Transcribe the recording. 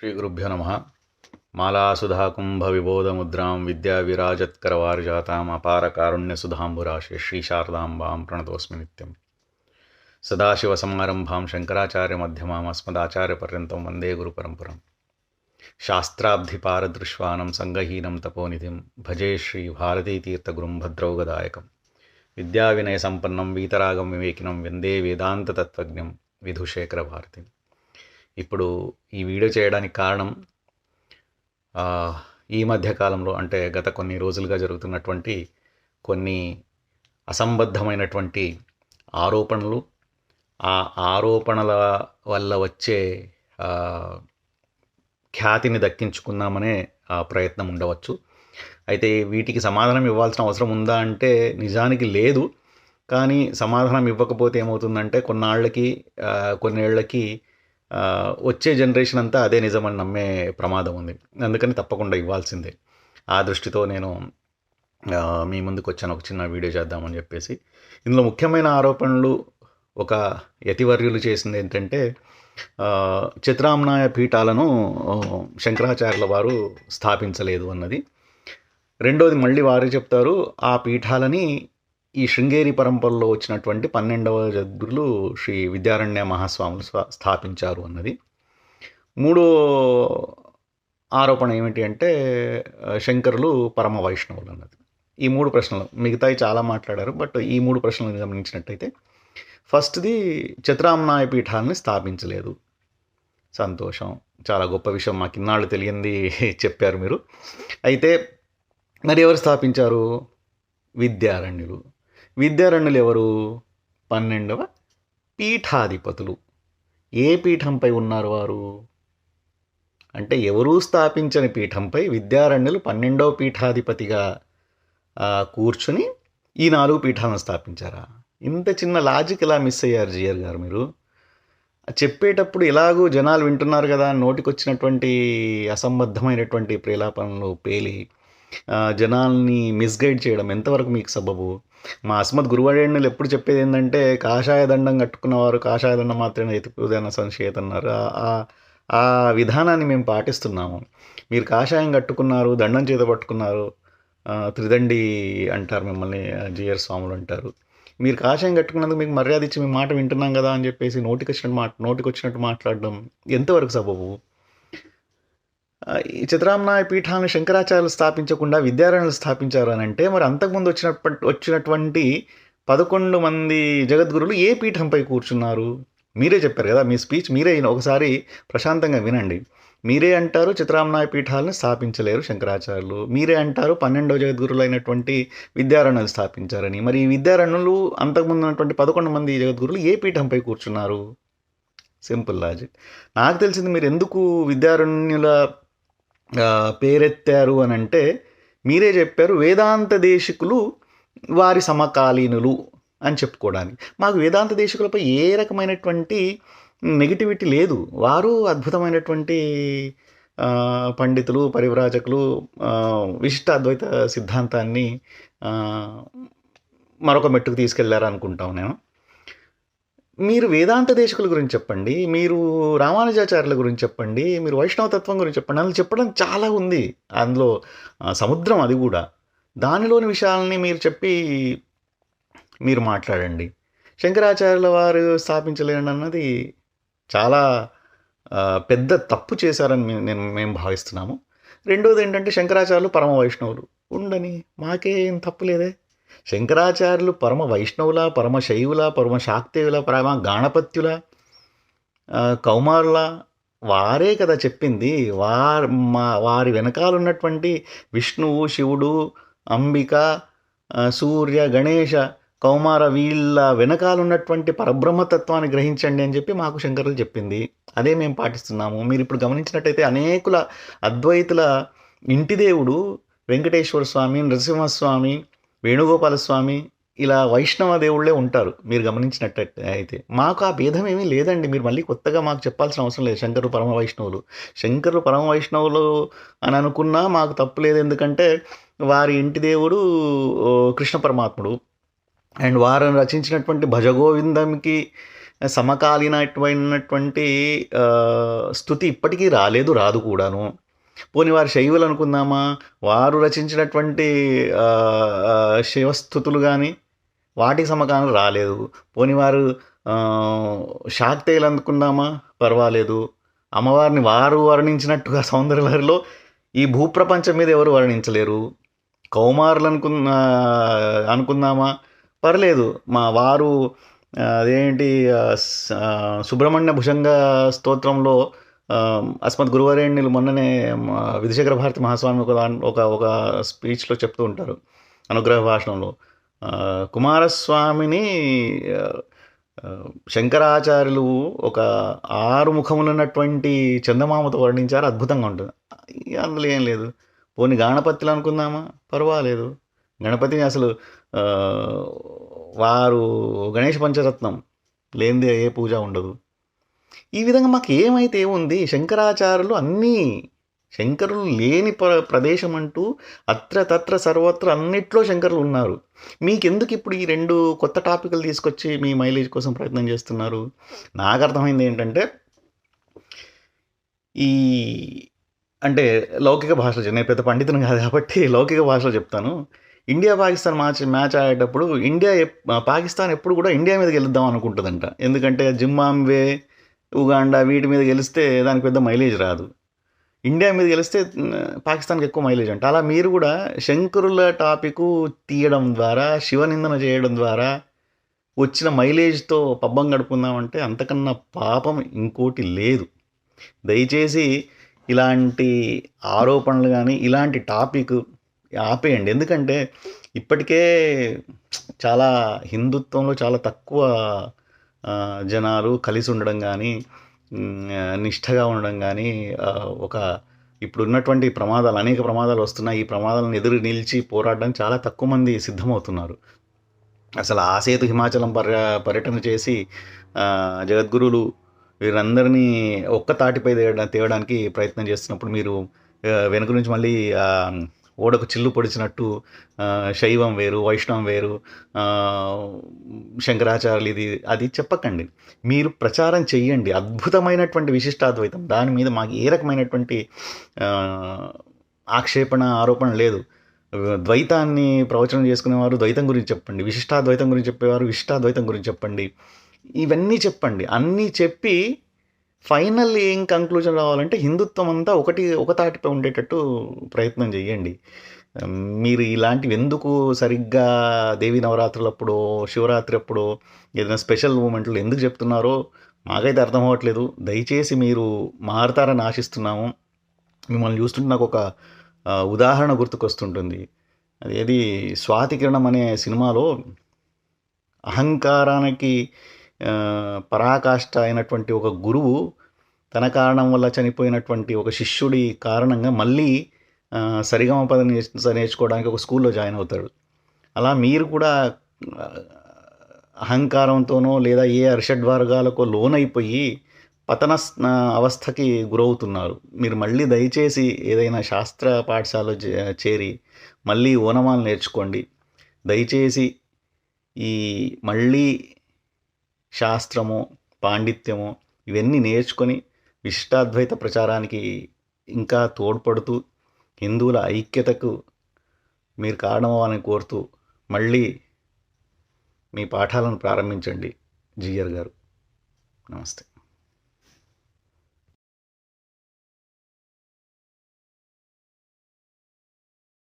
శ్రీగురుభ్యో నమ మాలాసుధాకుంభవిబోధముద్రాం విద్యావిరాజత్కరవారిజాతాం అపార కారుణ్యసుధాంబురాశి శ్రీశారదాంబాం ప్రణతోస్మి నిత్యం సదాశివసమారంభాం శంకరాచార్యమధ్యమాం అస్మదాచార్యపర్యంతం వందే గురుపరంపరం శాస్త్రాబ్ధిపారదృశ్వానం సంగహీనం తపోనిధిం భజే శ్రీ భారతీతీర్థగురుం భద్రౌగదాయకం విద్యావినయ సంపన్నం వీతరాగం వివేకినం వందే వేదాంతతత్వజ్ఞం విధుశేఖర భారతి ఇప్పుడు ఈ వీడియో చేయడానికి కారణం ఈ మధ్య కాలంలో అంటే గత కొన్ని రోజులుగా జరుగుతున్నటువంటి కొన్ని అసంబద్ధమైనటువంటి ఆరోపణలు ఆ ఆరోపణల వల్ల వచ్చే ఖ్యాతిని దక్కించుకుందామనే ప్రయత్నం ఉండవచ్చు. అయితే వీటికి సమాధానం ఇవ్వాల్సిన అవసరం ఉందా అంటే నిజానికి లేదు. కానీ సమాధానం ఇవ్వకపోతే ఏమవుతుందంటే కొన్నాళ్ళకి ఆ, కొన్నేళ్ళకి వచ్చే జనరేషన్ అంతా అదే నిజమని నమ్మే ప్రమాదం ఉంది. అందుకని తప్పకుండా ఇవ్వాల్సిందే. ఆ దృష్టితో నేను మీ ముందుకు వచ్చాను. ఒక చిన్న వీడియో చేద్దామని చెప్పేసి. ఇందులో ముఖ్యమైన ఆరోపణలు ఒక యతివర్యులు చేసింది ఏంటంటే చిత్రామ్నాయ పీఠాలను శంకరాచార్యుల వారు స్థాపించలేదు అన్నది. రెండోది మళ్ళీ వారే చెప్తారు ఆ పీఠాలని ఈ శృంగేరి పరంపరలో వచ్చినటువంటి పన్నెండవ జద్గురులు శ్రీ విద్యారణ్య మహాస్వాములు స్థాపించారు అన్నది. మూడో ఆరోపణ ఏమిటి అంటే శంకరులు పరమ వైష్ణవులు అన్నది. ఈ మూడు ప్రశ్నలు మిగతాయి చాలా మాట్లాడారు బట్ ఈ మూడు ప్రశ్నలను గమనించినట్టయితే ఫస్ట్ది చిత్రామ్నాయ పీఠాలని స్థాపించలేదు. సంతోషం. చాలా గొప్ప విషయం మాకు ఇన్నాళ్ళు తెలియంది చెప్పారు మీరు. అయితే మరి ఎవరు స్థాపించారు? విద్యారణ్యులు. విద్యారణ్యులు ఎవరు పన్నెండవ పీఠాధిపతులు. ఏ పీఠంపై ఉన్నారు వారు? అంటే ఎవరూ స్థాపించని పీఠంపై విద్యారణ్యులు పన్నెండవ పీఠాధిపతిగా కూర్చుని ఈ నాలుగు పీఠాలను స్థాపించారా? ఇంత చిన్న లాజిక్ ఇలా మిస్ అయ్యారు జియర్ గారు మీరు? చెప్పేటప్పుడు ఎలాగూ జనాలు వింటున్నారు కదా నోటికొచ్చినటువంటి అసంబద్ధమైనటువంటి ప్రేలాపనలు పేలి జనాల్ని మిస్గైడ్ చేయడం ఎంతవరకు మీకు సబబు? మా అస్మత్ గురువాడేళ్ళు ఎప్పుడు చెప్పేది ఏంటంటే కాషాయ దండం కట్టుకున్నవారు కాషాయ దండం మాత్రమే ఎతుకుదన్న సంశయత అన్నారు. ఆ- విధానాన్ని మేము పాటిస్తున్నాము. మీరు కాషాయం కట్టుకున్నారు దండం చేత పట్టుకున్నారు త్రిదండి అంటారు మిమ్మల్ని జిఆర్ స్వాములు అంటారు. మీరు కాషాయం కట్టుకున్నందుకు మీకు మర్యాద ఇచ్చి మీ మాట వింటున్నాం కదా అని చెప్పేసి నోటికి వచ్చినట్టు మాట నోటికి వచ్చినట్టు మాట్లాడడం ఎంతవరకు సబబు? ఈ చిత్రామ్నాయ పీఠాన్ని శంకరాచార్యులు స్థాపించకుండా విద్యారణ్యులు స్థాపించారు అని అంటే మరి అంతకుముందు వచ్చినప్పటి వచ్చినటువంటి పదకొండు మంది జగద్గురులు ఏ పీఠంపై కూర్చున్నారు? మీరే చెప్పారు కదా మీ స్పీచ్ మీరే ఒకసారి ప్రశాంతంగా వినండి. మీరే అంటారు చిత్రామ్నాయ పీఠాలను స్థాపించలేరు శంకరాచార్యులు. మీరే అంటారు పన్నెండవ జగద్గురులు అయినటువంటి విద్యారణ్యులు స్థాపించారని. మరి ఈ విద్యారణ్యులు అంతకుముందు ఉన్నటువంటి పదకొండు మంది జగద్గురులు ఏ పీఠంపై కూర్చున్నారు? Simple logic. నాకు తెలిసింది మీరు ఎందుకు విద్యారణ్యుల పేరెత్తారు అని అంటే మీరే చెప్పారు వేదాంత దేశికులు వారి సమకాలీనులు అని చెప్పుకోవడానికి. మాకు వేదాంత దేశికులపై ఏ రకమైనటువంటి నెగిటివిటీ లేదు. వారు అద్భుతమైనటువంటి పండితులు పరివ్రాజకులు విశిష్ట అద్వైత సిద్ధాంతాన్ని మరొక మెట్టుకు తీసుకెళ్ళారు అనుకుంటాం నేను మీరు వేదాంత దేశకుల గురించి చెప్పండి మీరు రామానుజాచార్యుల గురించి చెప్పండి మీరు వైష్ణవ తత్వం గురించి చెప్పండి అందులో చెప్పడం చాలా ఉంది. అందులో సముద్రం అది కూడా. దానిలోని విషయాలని మీరు చెప్పి మీరు మాట్లాడండి. శంకరాచార్యుల వారు స్థాపించలేండి అన్నది చాలా పెద్ద తప్పు చేశారని నేను మేము భావిస్తున్నాము. రెండోది ఏంటంటే శంకరాచార్యులు పరమ వైష్ణవులు ఉండని మాకేం తప్పు లేదే. శంకరాచార్యులు పరమ వైష్ణవుల పరమ శైవుల పరమ శాక్తేయుల పరమ గాణపత్యుల కౌమారుల వారే కదా చెప్పింది. వారు మా వారి వెనకాల ఉన్నటువంటి విష్ణువు శివుడు అంబిక సూర్య గణేష కౌమార వీళ్ళ వెనకాల ఉన్నటువంటి పరబ్రహ్మతత్వాన్ని గ్రహించండి అని చెప్పి మాకు శంకరులు చెప్పింది. అదే మేము పాటిస్తున్నాము. మీరు ఇప్పుడు గమనించినట్టయితే అనేకుల అద్వైతుల ఇంటి దేవుడు వెంకటేశ్వర స్వామి నరసింహస్వామి వేణుగోపాల స్వామి ఇలా వైష్ణవ దేవుళ్ళే ఉంటారు మీరు గమనించినట్టయితే అయితే. మాకు ఆ భేదం ఏమీ లేదండి. మీరు మళ్ళీ కొత్తగా మాకు చెప్పాల్సిన అవసరం లేదు. శంకరు పరమ వైష్ణవులు. శంకరు పరమ వైష్ణవులు అని అనుకున్నా మాకు తప్పు లేదు. ఎందుకంటే వారి ఇంటి దేవుడు కృష్ణ పరమాత్ముడు. అండ్ వారు రచించినటువంటి భజగోవిందంకి సమకాలీనమైనటువంటి స్థుతి ఇప్పటికీ రాలేదు రాదు కూడాను. పోనీ వారు శైవులు అనుకుందామా? వారు రచించినటువంటి శివస్థుతులు కానీ వాటికి సమకాలం రాలేదు. పోనీ వారు ఆ, శాక్తేయులు అనుకుందామా? పర్వాలేదు. అమ్మవారిని వారు వర్ణించినట్టుగా సౌందర్యలహరిలో ఈ భూప్రపంచం మీద ఎవరు వర్ణించలేరు. కౌమారులు అనుకున్న అనుకుందామా? పర్లేదు. మా వారు అదేంటి సుబ్రహ్మణ్య భుజంగ స్తోత్రంలో అస్మత్ గురువారేణ్యులు మొన్ననే మా విధుశేఖర భారతి మహాస్వామి ఒక ఒక ఒక స్పీచ్లో చెప్తూ ఉంటారు అనుగ్రహ భాషణంలో. కుమారస్వామిని శంకరాచార్యులు ఒక ఆరు ముఖములున్నటువంటి చందమామతో వర్ణించారు. అద్భుతంగా ఉంటుంది. అందులో ఏం లేదు. పోనీ గణపతిలు అనుకుందామా? పర్వాలేదు. గణపతిని అసలు వారు గణేష్ పంచరత్నం. లేనిదే ఏ పూజ ఉండదు. ఈ విధంగా మాకు ఏమైతే ఉంది శంకరాచార్యులు అన్నీ శంకరులు లేని ప్ర ప్రదేశం అంటూ అత్ర తత్ర సర్వత్ర అన్నిట్లో శంకరులు ఉన్నారు. మీకెందుకు ఇప్పుడు ఈ రెండు కొత్త టాపిక్లు తీసుకొచ్చి మీ మైలేజ్ కోసం ప్రయత్నం చేస్తున్నారు? నాకు అర్థమైంది ఏంటంటే ఈ అంటే లౌకిక భాషలో నేను పెద్ద పండితుని కాదు కాబట్టి లౌకిక భాషలో చెప్తాను. ఇండియా పాకిస్తాన్ మ్యాచ్ మ్యాచ్ ఆడేటప్పుడు ఇండియా పాకిస్తాన్ ఎప్పుడు కూడా ఇండియా మీద గెలుద్దాం అనుకుంటుందంట. ఎందుకంటే జింబాంబే ఉగాండా వీటి మీద గెలిస్తే దానికి పెద్ద మైలేజ్ రాదు. ఇండియా మీద గెలిస్తే పాకిస్తాన్కి ఎక్కువ మైలేజ్ అంట. అలా మీరు కూడా శంకరుల టాపిక్ తీయడం ద్వారా శివనిందన చేయడం ద్వారా వచ్చిన మైలేజ్తో పబ్బం గడుపుకుందామంటే అంతకన్నా పాపం ఇంకోటి లేదు. దయచేసి ఇలాంటి ఆరోపణలు కానీ ఇలాంటి టాపిక్ ఆపేయండి. ఎందుకంటే ఇప్పటికే చాలా హిందుత్వంలో చాలా తక్కువ జనాలు కలిసి ఉండడం కానీ నిష్ఠగా ఉండడం కానీ ఒక ఇప్పుడు ఉన్నటువంటి ప్రమాదాలు అనేక ప్రమాదాలు వస్తున్నాయి. ఈ ప్రమాదాలను ఎదురు నిలిచి పోరాడడం చాలా తక్కువ మంది సిద్ధమవుతున్నారు. అసలు ఆ సేతు హిమాచలం పర్య పర్యటన చేసి జగద్గురువులు జగద్గురులు వీరందరినీ ఒక్క తాటిపై తేయడా తేవడానికి ప్రయత్నం చేస్తున్నప్పుడు మీరు వెనుక నుంచి మళ్ళీ ఓడకు చిల్లు పొడిచినట్టు శైవం వేరు వైష్ణవం వేరు శంకరాచార్యులు ఇది అది చెప్పకండి. మీరు ప్రచారం చెయ్యండి. అద్భుతమైనటువంటి విశిష్టాద్వైతం. దాని మీద మాకు ఏ రకమైనటువంటి ఆక్షేపణ ఆరోపణ లేదు. ద్వైతాన్ని ప్రవచనం చేసుకునేవారు ద్వైతం గురించి చెప్పండి. విశిష్టాద్వైతం గురించి చెప్పేవారు విశిష్టాద్వైతం గురించి చెప్పండి. ఇవన్నీ చెప్పండి. అన్నీ చెప్పి ఫైనల్ ఏం కంక్లూజన్ రావాలంటే హిందుత్వం అంతా ఒకటి ఒకతాటిపై ఉండేటట్టు ప్రయత్నం చేయండి. మీరు ఇలాంటివి ఎందుకు సరిగ్గా దేవి నవరాత్రులప్పుడో శివరాత్రి అప్పుడో ఏదైనా స్పెషల్ మూమెంట్లు ఎందుకు చెప్తున్నారో మాకైతే అర్థం అవ్వట్లేదు. దయచేసి మీరు మారతారని ఆశిస్తున్నాము. మిమ్మల్ని చూస్తుంటే నాకు ఒక ఉదాహరణ గుర్తుకొస్తుంటుంది. అదేది స్వాతికిరణం అనే సినిమాలో అహంకారానికి పరాకాష్ట అయినటువంటి ఒక గురువు తన కారణం వల్ల చనిపోయినటువంటి ఒక శిష్యుడి కారణంగా మళ్ళీ ఆ, సరిగమ పద నేర్చుకోవడానికి ఒక స్కూల్లో జాయిన్ అవుతాడు. అలా మీరు కూడా అహంకారంతోనో లేదా ఏ అరిషడ్వర్గాలకో లోనైపోయి పతన అవస్థకి గురవుతున్నారు. మీరు మళ్ళీ దయచేసి ఏదైనా శాస్త్ర పాఠశాల చే- చేరి మళ్ళీ ఓనమాలు నేర్చుకోండి. దయచేసి ఈ మళ్ళీ శాస్త్రము పాండిత్యము ఇవన్నీ నేర్చుకొని విశిష్టాద్వైత ప్రచారానికి ఇంకా తోడ్పడుతూ హిందువుల ఐక్యతకు మీరు కారణమని కోరుతూ మళ్ళీ మీ పాఠాలను ప్రారంభించండి. జిఆర్ గారు. నమస్తే.